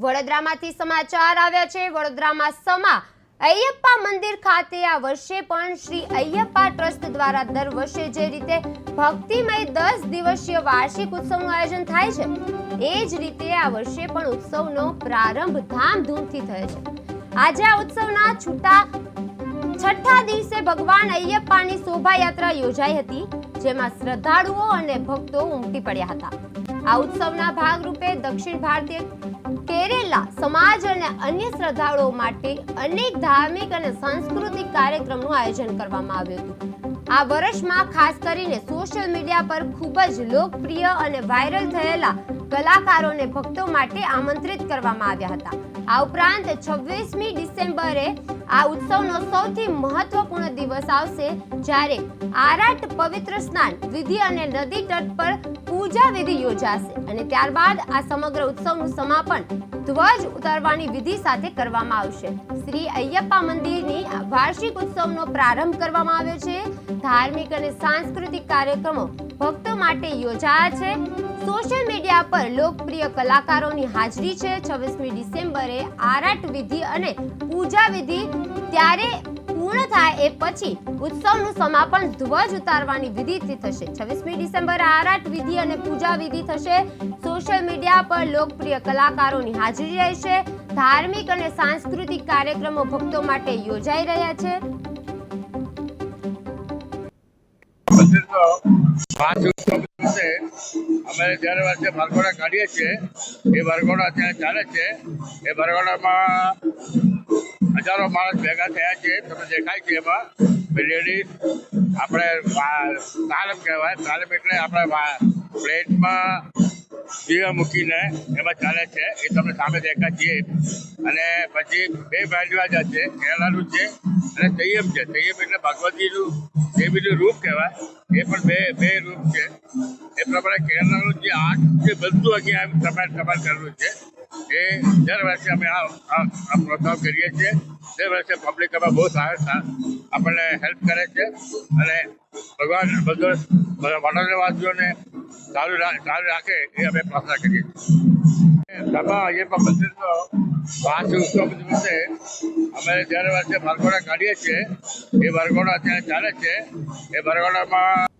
વડોદરામાંથી સમાચાર આવ્યા છે. વડોદરામાં સમા અયપ્પા મંદિર ખાતે આ વર્ષે પણ શ્રી અયપ્પા ટ્રસ્ટ દ્વારા દર વર્ષે જે રીતે ભક્તિમય દસ દિવસીય વાર્ષિક ઉત્સવનું આયોજન થાય છે, એ જ રીતે આ વર્ષે પણ ઉત્સવનો પ્રારંભ ધામધૂમથી થયો છે. આજે આ ઉત્સવના છૂટા છઠ્ઠા દિવસે ભગવાન અયપ્પાની શોભાયાત્રા યોજાઈ હતી, જેમાં શ્રદ્ધાળુઓ અને ભક્તો ઉમટી પડ્યા હતા. આ ઉત્સવના ભાગરૂપે દક્ષિણ ભારતીય કેરેલા સમાજ અને અન્ય શ્રદ્ધાળુઓ માટે અનેક ધાર્મિક અને સાંસ્કૃતિક કાર્યક્રમનું આયોજન કરવામાં આવ્યું હતું. આ વર્ષમાં ખાસ કરીને સોશિયલ મીડિયા પર ખૂબ જ લોકપ્રિય અને વાયરલ થયેલા કલાકારોને ભક્તો માટે આમંત્રિત કરવામાં આવ્યા હતા. આ ઉપરાંત છવ્વીસમી ડિસેમ્બરે આ ઉત્સવનો સૌથી મહત્વપૂર્ણ દિવસ આવશે જ્યારે આરાટ પવિત્ર સ્નાન, વિધિ અને નદી તટ પર પૂજા વિધિ યોજાશે અને ત્યારબાદ આ સમગ્ર ઉત્સવનું સમાપન ધ્વજ ઉતારવાની વિધિ સાથે કરવામાં આવશે. શ્રી અયપ્પા મંદિરની વાર્ષિક ઉત્સવનો પ્રારંભ કરવામાં આવ્યો છે. ધાર્મિક અને સાંસ્કૃતિક કાર્યક્રમો ભક્તો માટે યોજાયા છે. સોશિયલ મીડિયા પર લોકપ્રિય કલાકારોની હાજરી છે. છવ્વીસમી ડિસેમ્બરે આરાટ વિધિ અને પૂજા વિધિ ત્યારે પૂર્ણ થાય એ પછી ઉત્સવનું સમાપન ધ્વજ ઉતારવાની વિધિથી થશે. છવ્વીસમી ડિસેમ્બરે આરાટ વિધિ અને પૂજા વિધિ થશે. સોશિયલ મીડિયા પર લોકપ્રિય કલાકારોની હાજરી રહેશે. ધાર્મિક અને સાંસ્કૃતિક કાર્યક્રમો ભક્તો માટે યોજાઈ રહ્યા છે. પાંચ દિવસે અમે જ્યારે વર્ષે ભરગોડા કાઢીએ છીએ, એ ભરગોડા ત્યાં ચાલે છે. એ ભરગોડામાં હજારો માણસ ભેગા થયા છે તમે દેખાય છે એમાં. લેડીઝ આપણે તાલમ કહેવાય, તાલમ એટલે આપણે પ્લેટમાં દીવા મૂકીને એમાં ચાલે છે, એ તમને સામે દેખાય છે અને પછી બે બાજુ છે કેરલાનું છે અને તૈયબ છે. તૈયબ એટલે ભગવતીનું, દેવીનું રૂપ કહેવાય. એ પણ બે બે રૂપ છે. એ પ્રમાણે કેરલાનું જે આર્ટ જે બધું અહીંયા તમારે તમારે કરેલું છે. એ દર વર્ષે અમે આ પ્રોત્સાહન કરીએ છીએ. દર વર્ષે પબ્લિક અમે બહુ સારા આપણને હેલ્પ કરે છે. અને ભગવાન બધો વડોદરાવાસીઓને સારું સારું રાખે એ અમે પ્રાર્થના કરીએ છીએ. સભા અયપ્પા મંદિરનો પાંચ ઉત્સવ દિવસે અમે દર વર્ષે વરઘોડા કાઢીએ છીએ. એ વરઘોડા અત્યારે ચાલે છે. એ વરઘોડામાં